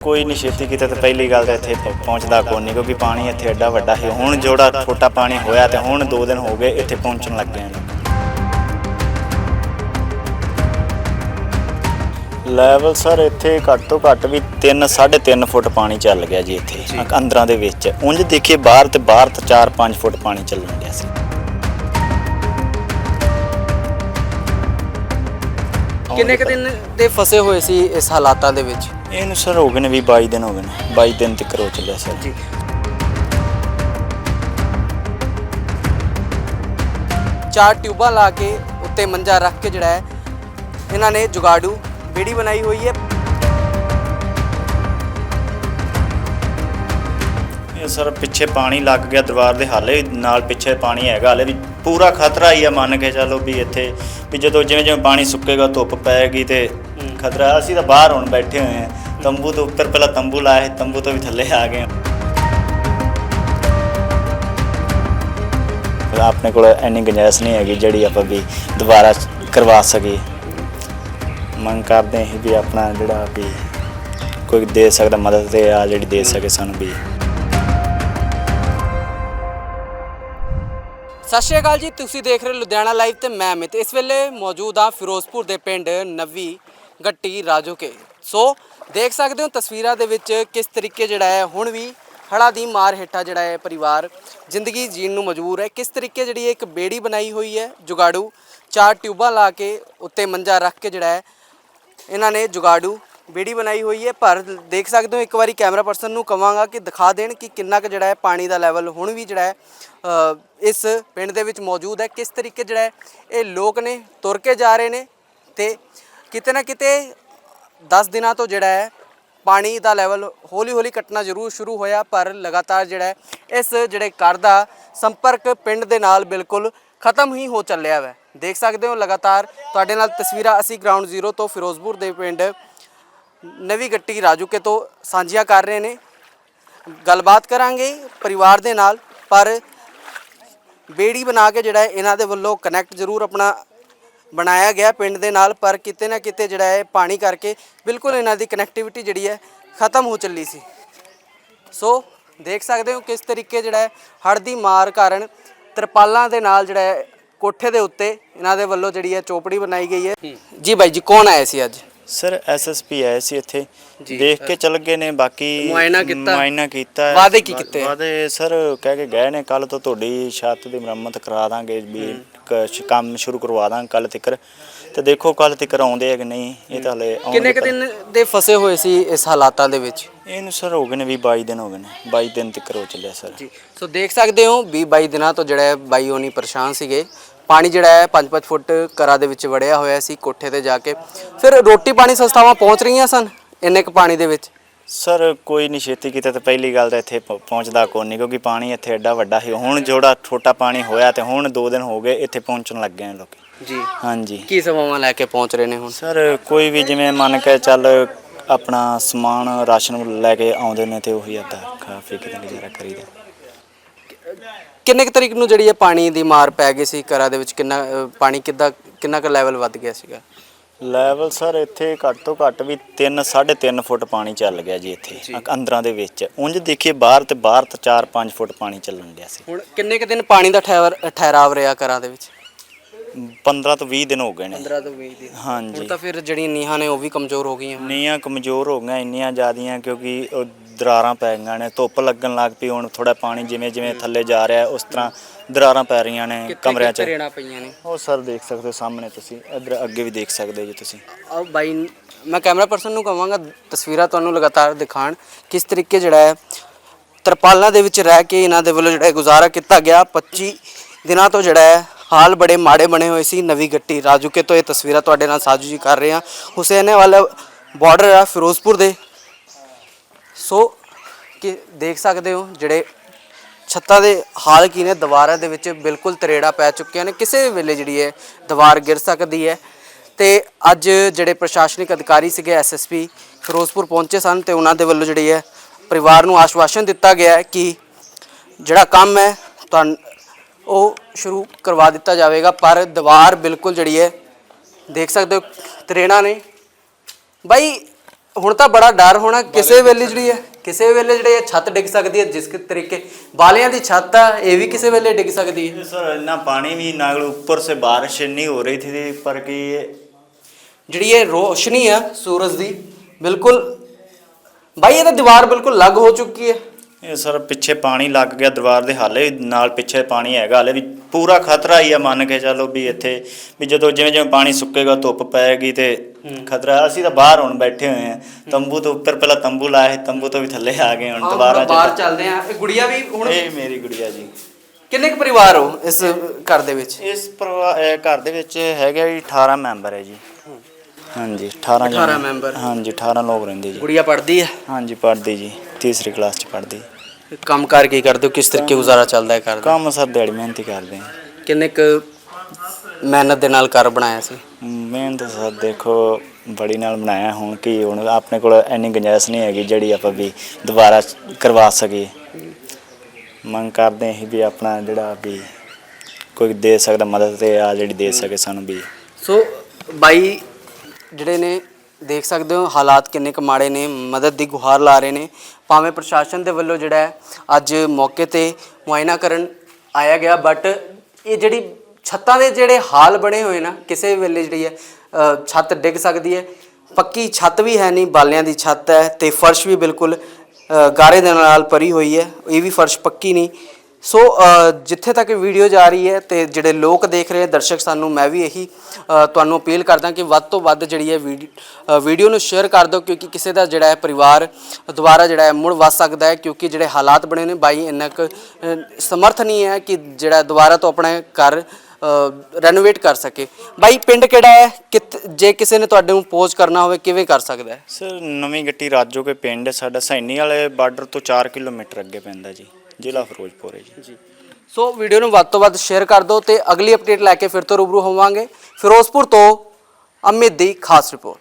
ਕੋਈ ਨਹੀਂ ਛੇਤੀ ਕੀਤਾ ਤੇ ਪਹਿਲੀ ਗੱਲ ਤਾਂ ਇੱਥੇ ਪਹੁੰਚਦਾ ਕੋਈ ਨਹੀਂ ਕਿਉਂਕਿ ਪਾਣੀ ਇੱਥੇ ਐਡਾ ਵੱਡਾ ਹੈ ਹੁਣ ਜਿਹੜਾ ਛੋਟਾ ਪਾਣੀ ਹੋਇਆ ਤੇ ਹੁਣ 2 ਦਿਨ ਹੋ ਗਏ ਇੱਥੇ ਪਹੁੰਚਣ ਲੱਗ ਗਏ ਨੇ ਲੈਵਲ ਸਰ ਇੱਥੇ ਘੱਟ ਤੋਂ ਘੱਟ ਵੀ 3 3.5 ਫੁੱਟ ਪਾਣੀ ਚੱਲ ਗਿਆ ਜੀ ਇੱਥੇ ਅੰਦਰਾਂ ਦੇ ਵਿੱਚ। ਉਂਝ ਦੇਖੀਏ ਬਾਹਰ ਤੇ ਬਾਹਰ ਤਾਂ 4-5 ਫੁੱਟ ਪਾਣੀ ਚੱਲਣ ਗਿਆ ਸੀ। ਕਿੰਨੇ ਕੁ ਦਿਨ ਦੇ ਫਸੇ ਹੋਏ ਸੀ ਇਸ ਹਾਲਾਤਾਂ ਦੇ ਵਿੱਚ? ਇਹਨੂੰ ਸਰ ਹੋ ਗਏ ਨੇ ਵੀ 22 ਦਿਨ ਹੋ ਗਏ ਨੇ। 22 ਦਿਨ ਤੱਕ ਹੋ ਚੱਲਿਆ ਸਰ। ਜੀ। ਚਾਰ ਟਿਊਬਾਂ ਲਾ ਕੇ ਉੱਤੇ ਮੰਜਾ ਰੱਖ ਕੇ ਜਿਹੜਾ ਹੈ ਇਹਨਾਂ ਨੇ ਜੁਗਾੜੂ ਬੇੜੀ ਬਣਾਈ ਹੋਈ ਹੈ। ਇਹ ਸਰ ਪਿੱਛੇ ਪਾਣੀ ਲੱਗ ਗਿਆ ਦਰਬਾਰ ਦੇ ਹਾਲੇ ਨਾਲ ਪਿੱਛੇ ਪਾਣੀ ਹੈਗਾ ਹਲੇ ਵੀ ਪੂਰਾ ਖਤਰਾ ਹੀ ਆ ਮੰਨ ਕੇ ਚੱਲੋ ਵੀ ਇੱਥੇ ਵੀ ਜਦੋਂ ਜਿਵੇਂ ਜਿਵੇਂ ਪਾਣੀ ਸੁੱਕੇਗਾ ਧੁੱਪ ਪਏਗੀ ਤੇ ਖਤਰਾ ਅਸੀਂ ਤਾਂ ਬਾਹਰ ਹੁਣ ਬੈਠੇ ਹੋਏ ਹਾਂ ਤੰਬੂ ਤੋਂ ਉੱਪਰ ਪਹਿਲਾਂ ਤੰਬੂ ਲਾਇਆ ਸੀ, ਤੰਬੂ ਤੋਂ ਵੀ ਥੱਲੇ ਆ ਗਏ ਹਾਂ। ਆਪਣੇ ਕੋਲ ਇੰਨੀ ਗੁੰਜਾਇਸ਼ ਨਹੀਂ ਹੈਗੀ ਜਿਹੜੀ ਆਪਾਂ ਵੀ ਦੁਬਾਰਾ ਕਰਵਾ ਸਕੀਏ। ਮੰਗ ਕਰਦੇ ਹਾਂ ਵੀ ਆਪਣਾ ਜਿਹੜਾ ਵੀ ਕੋਈ ਦੇ ਸਕਦਾ ਮਦਦ ਤੇ ਆ ਜਿਹੜੀ ਦੇ ਸਕੇ ਸਾਨੂੰ ਵੀ। ਸਤਿ ਸ਼੍ਰੀ ਅਕਾਲ ਜੀ, ਤੁਸੀਂ ਦੇਖ ਰਹੇ ਹੋ ਲੁਧਿਆਣਾ ਲਾਈਵ ਤੇ ਮੈਂ ਅਮਿਤ। ਇਸ ਵੇਲੇ ਮੌਜੂਦ ਹਾਂ ਫਿਰੋਜ਼ਪੁਰ ਦੇ ਪਿੰਡ ਨਵੀ ਗੱਟੀ ਰਾਜੋਕੇ ਸੋ ਦੇਖ ਸਕਦੇ ਹੋ ਤਸਵੀਰਾਂ ਦੇ ਵਿੱਚ ਕਿਸ ਤਰੀਕੇ ਜਿਹੜਾ ਹੈ, ਹੁਣ ਵੀ ਹੜਾ ਦੀ ਮਾਰ ਹੇਠਾਂ ਜਿਹੜਾ ਹੈ ਪਰਿਵਾਰ ਜ਼ਿੰਦਗੀ ਜੀਣ ਨੂੰ ਮਜਬੂਰ ਹੈ। ਕਿਸ ਤਰੀਕੇ ਜਿਹੜੀ ਹੈ ਇੱਕ ਬੇੜੀ ਬਣਾਈ ਹੋਈ ਹੈ ਜੁਗਾੜੂ, ਚਾਰ ਟਿਊਬਾਂ ਲਾ ਕੇ ਉੱਤੇ ਮੰਜਾ ਰੱਖ ਕੇ ਜਿਹੜਾ ਹੈ, ਇਹਨਾਂ ਨੇ ਜੁਗਾੜੂ ਵੀਡੀ ਬਣਾਈ ਹੋਈ ਹੈ, ਪਰ ਦੇਖ ਸਕਦੇ ਹੋ ਇੱਕ ਵਾਰੀ ਕੈਮਰਾ ਪਰਸਨ ਨੂੰ ਕਵਾਂਗਾ ਕਿ ਦਿਖਾ ਦੇਣ ਕਿ ਕਿੰਨਾ ਕੁ ਜਿਹੜਾ ਹੈ ਪਾਣੀ ਦਾ ਲੈਵਲ ਹੁਣ ਵੀ ਜਿਹੜਾ ਹੈ ਇਸ ਪਿੰਡ ਦੇ ਵਿੱਚ ਮੌਜੂਦ ਹੈ। ਕਿਸ ਤਰੀਕੇ ਜਿਹੜਾ ਹੈ, ਇਹ ਲੋਕ ਨੇ ਤੁਰ ਕੇ ਜਾ ਰਹੇ ਨੇ ਤੇ ਕਿਤੇ ਨਾ ਕਿਤੇ 10 ਦਿਨਾਂ ਤੋਂ ਜਿਹੜਾ ਹੈ ਪਾਣੀ ਦਾ ਲੈਵਲ ਹੌਲੀ ਹੌਲੀ ਘਟਣਾ ਜ਼ਰੂਰ ਸ਼ੁਰੂ ਹੋਇਆ, ਪਰ ਲਗਾਤਾਰ ਜਿਹੜਾ ਇਸ ਜਿਹੜੇ ਘਰ ਦਾ ਸੰਪਰਕ ਪਿੰਡ ਦੇ ਨਾਲ ਬਿਲਕੁਲ ਖਤਮ ਹੀ ਹੋ ਚੱਲਿਆ ਹੈ ਦੇਖ ਸਕਦੇ ਹੋ ਲਗਾਤਾਰ ਤੁਹਾਡੇ ਨਾਲ ਤਸਵੀਰਾਂ ਅਸੀਂ ਗਰਾਊਂਡ ਜ਼ੀਰੋ ਤੋਂ ਫਿਰੋਜ਼ਪੁਰ ਦੇ ਪਿੰਡ ਨਵੀਂ ਗੱਟੀ ਰਾਜੂਕੇ ਤੋਂ ਸਾਂਝੀਆਂ ਕਰ ਰਹੇ ਨੇ। ਗੱਲਬਾਤ ਕਰਾਂਗੇ ਪਰਿਵਾਰ ਦੇ ਨਾਲ, ਪਰ ਬੇੜੀ ਬਣਾ ਕੇ ਜਿਹੜਾ ਇਹਨਾਂ ਦੇ ਵੱਲੋਂ ਕਨੈਕਟ ਜ਼ਰੂਰ ਆਪਣਾ ਬਣਾਇਆ ਗਿਆ ਪਿੰਡ ਦੇ ਨਾਲ, ਪਰ ਕਿਤੇ ਨਾ ਕਿਤੇ ਜਿਹੜਾ ਹੈ ਪਾਣੀ ਕਰਕੇ ਬਿਲਕੁਲ ਇਹਨਾਂ ਦੀ ਕਨੈਕਟੀਵਿਟੀ ਜਿਹੜੀ ਹੈ ਖਤਮ ਹੋ ਚੱਲੀ ਸੀ। ਸੋ ਦੇਖ ਸਕਦੇ ਹੋ ਕਿਸ ਤਰੀਕੇ ਜਿਹੜਾ ਹੈ ਹੜ੍ਹ ਦੀ ਮਾਰ ਕਾਰਨ ਤਰਪਾਲਾਂ ਦੇ ਨਾਲ ਜਿਹੜਾ ਹੈ ਕੋਠੇ ਦੇ ਉੱਤੇ ਇਹਨਾਂ ਦੇ ਵੱਲੋਂ ਜਿਹੜੀ ਹੈ ਚੋਪੜੀ ਬਣਾਈ ਗਈ ਹੈ। ਜੀ ਬਾਈ ਜੀ, ਕੌਣ ਆਏ ਸੀ ਅੱਜ? ਸਰ ਐਸਐਸਪੀ ਆਏ ਸੀ ਇੱਥੇ। ਦੇਖ ਕੇ ਚਲ ਗਏ ਨੇ ਬਾਕੀ ਮੁਆਇਨਾ ਕੀਤਾ? ਮੁਆਇਨਾ ਕੀਤਾ ਹੈ। ਵਾਅਦੇ ਕੀ ਵਾ- ਕੀਤੇ? ਵਾਅਦੇ ਸਰ ਕਹਿ ਕੇ ਗਏ ਨੇ ਕੱਲ ਤੋਂ ਤੁਹਾਡੀ ਛੱਤ ਦੀ ਮੁਰੰਮਤ ਕਰਾ ਦਾਂਗੇ ਵੀ ਕ- ਸ਼- ਕੰਮ ਸ਼ੁਰੂ ਕਰਵਾ ਦਾਂਗੇ ਕੱਲ ਤੱਕ ਤੇ ਦੇਖੋ ਕੱਲ ਤੱਕ ਆਉਂਦੇ ਆ ਕਿ ਨਹੀਂ ਇਹ ਤਾਂ ਹਲੇ ਆਉਣਗੇ ਕਿੰਨੇ ਕੁ ਦਿਨ ਦੇ ਫਸੇ ਹੋਏ ਸੀ ਇਸ ਹਾਲਾਤਾਂ ਦੇ ਵਿੱਚ? ਇਹਨੂੰ ਸਰ ਹੋ ਗਏ ਨੇ ਵੀ 22 ਦਿਨ ਹੋ ਗਏ ਨੇ 22 ਦਿਨ ਤੱਕ ਹੋ ਚੱਲਿਆ ਸਰ। ਜੀ। ਸੋ ਦੇਖ ਸਕਦੇ ਹੋ 20 22 ਦਿਨਾਂ ਤੋਂ ਜਿਹੜਾ ਹੈ ਬਾਈ ਹੋਣੀ ਪਰੇਸ਼ਾਨ ਸੀਗੇ। ਪਾਣੀ ਜਿਹੜਾ ਹੈ 5-5 ਫੁੱਟ ਘਰਾਂ ਦੇ ਵਿੱਚ ਵੜਿਆ ਹੋਇਆ ਸੀ ਕੋਠੇ ਤੇ ਜਾ ਕੇ। ਫਿਰ ਰੋਟੀ ਪਾਣੀ ਸੰਸਥਾਵਾਂ ਪਹੁੰਚ ਰਹੀਆਂ ਸਨ ਇੰਨੇ ਕੁ ਪਾਣੀ ਦੇ ਵਿੱਚ? ਸਰ ਕੋਈ ਨਹੀਂ ਛੇਤੀ ਕੀਤਾ ਤੇ ਪਹਿਲੀ ਗੱਲ ਤਾਂ ਇੱਥੇ ਪ- ਪਹੁੰਚਦਾ ਕੋਈ ਨਹੀਂ ਕਿਉਂਕਿ ਪਾਣੀ ਇੱਥੇ ਐਡਾ ਵੱਡਾ ਹੈ ਹੁਣ ਜਿਹੜਾ ਛੋਟਾ ਪਾਣੀ ਹੋਇਆ ਤੇ ਹੁਣ 2 ਦਿਨ ਹੋ ਗਏ ਇੱਥੇ ਪਹੁੰਚਣ ਲੱਗ ਗਏ ਨੇ ਲੋਕੀ। ਜੀ। ਹਾਂਜੀ। ਕੀ ਸੇਵਾਵਾਂ ਲੈ ਕੇ ਪਹੁੰਚ ਰਹੇ ਨੇ ਹੁਣ? ਸਰ ਕੋਈ ਵੀ ਜਿਵੇਂ ਮੰਨ ਕੇ ਚੱਲ ਆਪਣਾ ਸਮਾਨ ਰਾਸ਼ਨ ਲੈ ਕੇ ਆਉਂਦੇ ਨੇ ਤੇ ਉਹੀ ਆਦਾ ਖਾ ਪੀ ਕੇ ਗੁਜ਼ਾਰਾ ਕਰੀਦਾ ਕਿੰਨੇ ਕੁ ਤਰੀਕ ਨੂੰ ਜਿਹੜੀ ਹੈ ਪਾਣੀ ਦੀ ਮਾਰ ਪੈ ਗਈ ਸੀ ਘਰਾਂ ਦੇ ਵਿੱਚ? ਕਿੰਨਾ ਅ, ਪਾਣੀ ਕਿੱਦਾਂ ਕਿੰਨਾ ਕੁ ਲੈਵਲ ਵੱਧ ਗਿਆ ਸੀਗਾ? ਲੈਵਲ ਸਰ ਇੱਥੇ ਘੱਟ ਤੋਂ ਘੱਟ ਵੀ 3 3.5 ਫੁੱਟ ਪਾਣੀ ਚੱਲ ਗਿਆ ਜੀ ਇੱਥੇ ਅੰਦਰਾਂ ਦੇ ਵਿੱਚ। ਉਂਝ ਦੇਖੀਏ ਬਾਹਰ ਤੇ ਬਾਹਰ ਤਾਂ 4-5 ਫੁੱਟ ਪਾਣੀ ਚੱਲਣ ਡਿਆ ਸੀ। ਹੁਣ ਕਿੰਨੇ ਕੁ ਦਿਨ ਪਾਣੀ ਦਾ ਠਹਿਰ ਠਹਿਰਾਵ ਰਿਹਾ ਘਰਾਂ ਦੇ ਵਿੱਚ? 15 ਤੋਂ 20 ਦਿਨ ਹੋ ਗਏ ਨੇ। 15 ਤੋਂ 20 ਦਿਨ। ਹਾਂਜੀ। ਤਾਂ ਫਿਰ ਜਿਹੜੀਆਂ ਨੀਹਾਂ ਨੇ ਉਹ ਵੀ ਕਮਜ਼ੋਰ ਹੋ ਗਈਆਂ। ਨੀਆਂ ਕਮਜ਼ੋਰ ਹੋ ਗਈਆਂ ਇੰਨੀਆਂ ਜ਼ਿਆਦੀਆਂ ਕਿਉਂਕਿ ਉਹ ਦਰਾਰਾਂ ਪੈ ਗਈਆਂ ਨੇ ਧੁੱਪ ਲੱਗਣ ਲੱਗ ਪਈ ਹੁਣ ਥੋੜਾ ਪਾਣੀ ਜਿਵੇਂ ਜਿਵੇਂ ਥੱਲੇ ਜਾ ਰਿਹਾ ਉਸ ਤਰ੍ਹਾਂ ਦਰਾਰਾਂ ਪੈ ਰਹੀਆਂ ਨੇ ਕਮਰਿਆਂ 'ਚ। ਰੇਣਾ ਪਈਆਂ ਨੇ? ਉਹ ਸਰ ਦੇਖ ਸਕਦੇ ਹੋ ਸਾਹਮਣੇ ਤੁਸੀਂ ਇੱਧਰ ਅੱਗੇ ਵੀ ਦੇਖ ਸਕਦੇ ਹੋ ਜੀ ਤੁਸੀਂ। ਆਹ ਬਾਈ ਮੈਂ ਕੈਮਰਾ ਪਰਸਨ ਨੂੰ ਕਹਾਂਗਾ ਤਸਵੀਰਾਂ ਤੁਹਾਨੂੰ ਲਗਾਤਾਰ ਦਿਖਾਣ ਕਿਸ ਤਰੀਕੇ ਜਿਹੜਾ ਹੈ ਤਰਪਾਲਾਂ ਦੇ ਵਿੱਚ ਰਹਿ ਕੇ ਇਹਨਾਂ ਦੇ ਵੱਲੋਂ ਜਿਹੜਾ ਹੈ ਗੁਜ਼ਾਰਾ ਕੀਤਾ ਗਿਆ। 25 ਦਿਨਾਂ ਤੋਂ ਜਿਹੜਾ ਹੈ ਹਾਲ ਬੜੇ ਮਾੜੇ ਬਣੇ ਹੋਏ ਸੀ ਨਵੀਂ ਗੱਟੀ। ਰਾਜੂਕੇ ਤੋਂ ਇਹ ਤਸਵੀਰਾਂ ਤੁਹਾਡੇ ਨਾਲ ਸਾਂਝੀ ਜੀ ਕਰ ਰਹੇ ਹਾਂ। ਹੁਸੈਨੇ ਵਾਲਾ ਬਾਰਡਰ ਆ ਫਿਰੋਜ਼ਪੁਰ ਦੇ। ਸੋ ਕਿ ਦੇਖ ਸਕਦੇ ਹੋ ਜਿਹੜੇ ਛੱਤਾਂ ਦੇ ਹਾਲ ਕੀ ਨੇ, ਦੀਵਾਰਾਂ ਦੇ ਵਿੱਚ ਬਿਲਕੁਲ ਤਰੇੜਾ ਪੈ ਚੁੱਕੀਆਂ ਨੇ। ਕਿਸੇ ਵੀ ਵੇਲੇ ਜਿਹੜੀ ਹੈ ਦੀਵਾਰ ਗਿਰ ਸਕਦੀ ਹੈ। ਤੇ ਅੱਜ ਜਿਹੜੇ ਪ੍ਰਸ਼ਾਸਨਿਕ ਅਧਿਕਾਰੀ ਸੀਗੇ ਐਸਐਸਪੀ ਫਿਰੋਜ਼ਪੁਰ ਪਹੁੰਚੇ ਸਨ ਤੇ ਉਹਨਾਂ ਦੇ ਵੱਲੋਂ ਜਿਹੜੀ ਹੈ ਪਰਿਵਾਰ ਨੂੰ ਆਸ਼ਵਾਸਨ ਦਿੱਤਾ ਗਿਆ ਹੈ ਕਿ ਜਿਹੜਾ ਕੰਮ ਹੈ ਤੁਹਾਨੂੰ ਉਹ ਸ਼ੁਰੂ ਕਰਵਾ ਦਿੱਤਾ ਜਾਵੇਗਾ। ਪਰ ਦੀਵਾਰ ਬਿਲਕੁਲ ਜਿਹੜੀ ਹੈ, ਦੇਖ ਸਕਦੇ ਹੋ ਤਰੇਣਾ ਨੇ। ਬਾਈ ਹੁਣ ਤਾਂ ਬੜਾ ਡਰ ਹੋਣਾ ਕਿਸੇ ਵੇਲੇ ਜਿਹੜੀ ਹੈ ਕਿਸੇ ਵੇਲੇ ਜਿਹੜੀ ਹੈ ਛੱਤ ਡਿੱਗ ਸਕਦੀ ਹੈ ਜਿਸ ਤਰੀਕੇ ਵਾਲਿਆਂ ਦੀ ਛੱਤ ਆ ਇਹ ਵੀ ਕਿਸੇ ਵੇਲੇ ਡਿੱਗ ਸਕਦੀ ਹੈ। ਸਰ ਇੰਨਾ ਪਾਣੀ ਵੀ ਨਾਲ ਉੱਪਰ से बारिश नहीं हो रही थी पर कि ਜਿਹੜੀ ਇਹ ਰੋਸ਼ਨੀ ਆ ਸੂਰਜ ਦੀ ਬਿਲਕੁਲ ਬਾਈ ਇਹ ਤਾਂ ਦੀਵਾਰ ਬਿਲਕੁਲ ਲੱਗ ਹੋ ਚੁੱਕੀ ਹੈ। ਇਹ ਸਰ ਪਿੱਛੇ ਪਾਣੀ ਲੱਗ ਗਿਆ ਦੀਵਾਰ ਦੇ ਹਾਲੇ ਵੀ ਨਾਲ ਪਿੱਛੇ ਪਾਣੀ ਹੈਗਾ ਹਾਲੇ ਵੀ ਪੂਰਾ ਖਤਰਾ ਹੀ ਆ ਮੰਨ ਕੇ ਚੱਲੋ ਵੀ ਇੱਥੇ ਵੀ ਜਦੋਂ ਜਿਵੇਂ ਜਿਵੇਂ ਪਾਣੀ ਸੁੱਕੇਗਾ ਧੁੱਪ ਪਏਗੀ ਤੇ ਖਤਰਾ ਅਸੀਂ ਤਾਂ ਬਾਹਰ ਹੁਣ ਬੈਠੇ ਹੋਏ ਆ ਤੰਬੂ ਤੋਂ ਉੱਪਰ ਪਹਿਲਾਂ ਤੰਬੂ ਲਾਇਆ ਤੰਬੂ ਤੋਂ ਵੀ ਥੱਲੇ ਆ ਗਏ ਹੁਣ ਦੁਬਾਰਾ ਬਾਹਰ ਚੱਲਦੇ ਆ ਇਹ ਗੁੜੀਆ ਵੀ ਹੁਣ? ਇਹ ਮੇਰੀ ਗੁੜੀਆ ਜੀ। ਕਿੰਨੇ ਕੁ ਪਰਿਵਾਰ ਹੋ ਇਸ ਘਰ ਦੇ ਵਿੱਚ? ਇਸ ਘਰ ਦੇ ਵਿੱਚ ਹੈਗਾ ਜੀ 18 ਮੈਂਬਰ ਹੈ ਜੀ। ਹਾਂਜੀ 18 18 ਜਣੇ। ਮੈਂਬਰ। ਹਾਂਜੀ 18 ਲੋਕ ਰਹਿੰਦੇ ਜੀ। ਗੁੜੀਆ ਪੜ੍ਹਦੀ ਹੈ? ਹਾਂਜੀ ਪੜ੍ਹਦੀ ਜੀ। ਤੀਸਰੀ ਕਲਾਸ ਚ ਪੜ੍ਹਦੀ। ਕੰਮ ਕਾਰ ਕੀ ਕਰਦੇ ਹੋ? ਕਿਸ ਤਰੀਕੇ ਗੁਜ਼ਾਰਾ ਚੱਲਦਾ ਹੈ ਘਰ ਦਾ? ਕੰਮ ਸਰ ਦਿਹਾੜੀ ਮਿਹਨਤੀ ਕਰਦੇ ਕਿੰਨੇ ਕੁ ਮਿਹਨਤ ਦੇ ਨਾਲ ਘਰ ਬਣਾਇਆ ਸੀ? ਮਿਹਨਤ ਸਰ ਦੇਖੋ ਬੜੀ ਨਾਲ ਬਣਾਇਆ। ਹੁਣ ਕੀ ਹੁਣ ਆਪਣੇ ਕੋਲ ਇੰਨੀ ਗੁੰਜਾਇਸ਼ ਨਹੀਂ ਹੈਗੀ ਜਿਹੜੀ ਆਪਾਂ ਵੀ ਦੁਬਾਰਾ ਕਰਵਾ ਸਕੀਏ। ਮੰਗ ਕਰਦੇ ਹਾਂ ਵੀ ਆਪਣਾ ਜਿਹੜਾ ਵੀ ਕੋਈ ਦੇ ਸਕਦਾ ਮਦਦ ਤੇ ਆ ਜਿਹੜੀ ਦੇ ਸਕੇ ਸਾਨੂੰ ਵੀ। ਸੋ ਬਾਈ ਜਿਹੜੇ ਨੇ ਦੇਖ ਸਕਦੇ ਹੋ ਹਾਲਾਤ ਕਿੰਨੇ ਕੁ ਮਾੜੇ ਨੇ ਮਦਦ ਦੀ ਗੁਹਾਰ ਲਾ ਰਹੇ ਨੇ। ਭਾਵੇਂ ਪ੍ਰਸ਼ਾਸਨ ਦੇ ਵੱਲੋਂ ਜਿਹੜਾ ਹੈ ਅੱਜ ਮੌਕੇ ਤੇ ਮੁਆਇਨਾ ਕਰਨ ਆਇਆ ਗਿਆ ਬਟ ਇਹ ਜਿਹੜੀ ਛੱਤਾਂ ਦੇ ਜਿਹੜੇ ਹਾਲ ਬਣੇ ਹੋਏ ਨਾ ਕਿਸੇ ਵੇਲੇ ਜਿਹੜੀ ਹੈ ਅ, ਛੱਤ ਡਿੱਗ ਸਕਦੀ ਹੈ। ਪੱਕੀ ਛੱਤ ਵੀ ਹੈ ਨਹੀਂ ਬਾਲਿਆਂ ਦੀ ਛੱਤ ਹੈ ਤੇ ਫਰਸ਼ ਵੀ ਬਿਲਕੁਲ ਅ, ਗਾਰੇ ਦੇ ਨਾਲ ਭਰੀ ਹੋਈ ਹੈ। ਇਹ ਵੀ ਫਰਸ਼ ਪੱਕੀ ਨਹੀਂ। ਸੋ ਜਿੱਥੇ ਤੱਕ ਵੀਡੀਓ ਜਾ ਰਹੀ ਹੈ ਤੇ ਜਿਹੜੇ ਲੋਕ ਦੇਖ ਰਹੇ ਦਰਸ਼ਕ ਸਾਨੂੰ ਮੈਂ ਵੀ ਇਹੀ ਤੁਹਾਨੂੰ ਅਪੀਲ ਕਰਦਾ ਕਿ ਵੱਧ ਤੋਂ ਵੱਧ ਜਿਹੜੀ ਹੈ ਵੀਡੀ- ਵੀਡੀਓ ਨੂੰ ਸ਼ੇਅਰ ਕਰ ਦਿਓ ਕਿਉਂਕਿ ਕਿਸੇ ਦਾ ਜਿਹੜਾ ਹੈ ਪਰਿਵਾਰ ਦੁਬਾਰਾ ਜਿਹੜਾ ਹੈ ਮੁੜ ਵਸ ਸਕਦਾ ਹੈ ਕਿਉਂਕਿ ਜਿਹੜੇ ਹਾਲਾਤ ਬਣੇ ਨੇ ਬਾਈ ਇੰਨਾ ਕੁ ਅ, ਸਮਰਥ ਨਹੀਂ ਹੈ ਕਿ ਜਿਹੜਾ ਦੁਬਾਰਾ ਤੋਂ ਆਪਣਾ ਘਰ ਰੈਨੋਵੇਟ ਕਰ ਸਕੇ। ਬਾਈ ਪਿੰਡ ਕਿਹੜਾ ਹੈ? ਕਿਤ- ਜੇ ਕਿਸੇ ਨੇ ਤੁਹਾਡੇ ਨੂੰ ਪੋਜ਼ ਕਰਨਾ ਹੋਵੇ ਕਿਵੇਂ ਕਰ ਸਕਦਾ ਹੈ? ਸਰ ਨਵੀਂ ਗੱਟੀ ਰਾਜੋ ਕੇ ਪਿੰਡ ਸਾਡਾ ਸੈਣੀ ਵਾਲੇ ਬਾਰਡਰ ਤੋਂ 4 ਕਿਲੋਮੀਟਰ ਅੱਗੇ ਪੈਂਦਾ ਜੀ। ਜ਼ਿਲ੍ਹਾ ਫਿਰੋਜ਼ਪੁਰ ਹੈ ਜੀ। ਜੀ। ਸੋ ਵੀਡੀਓ ਨੂੰ ਵੱਧ ਤੋਂ ਵੱਧ ਸ਼ੇਅਰ ਕਰ ਦਿਓ ਤੇ ਅਗਲੀ ਅਪਡੇਟ ਲੈ ਕੇ ਫਿਰ ਤੋਂ ਰੂਬਰੂ ਹੋਵਾਂਗੇ। ਫਿਰੋਜ਼ਪੁਰ ਤੋਂ ਅਮਿਤ ਦੀ ਖਾਸ ਰਿਪੋਰਟ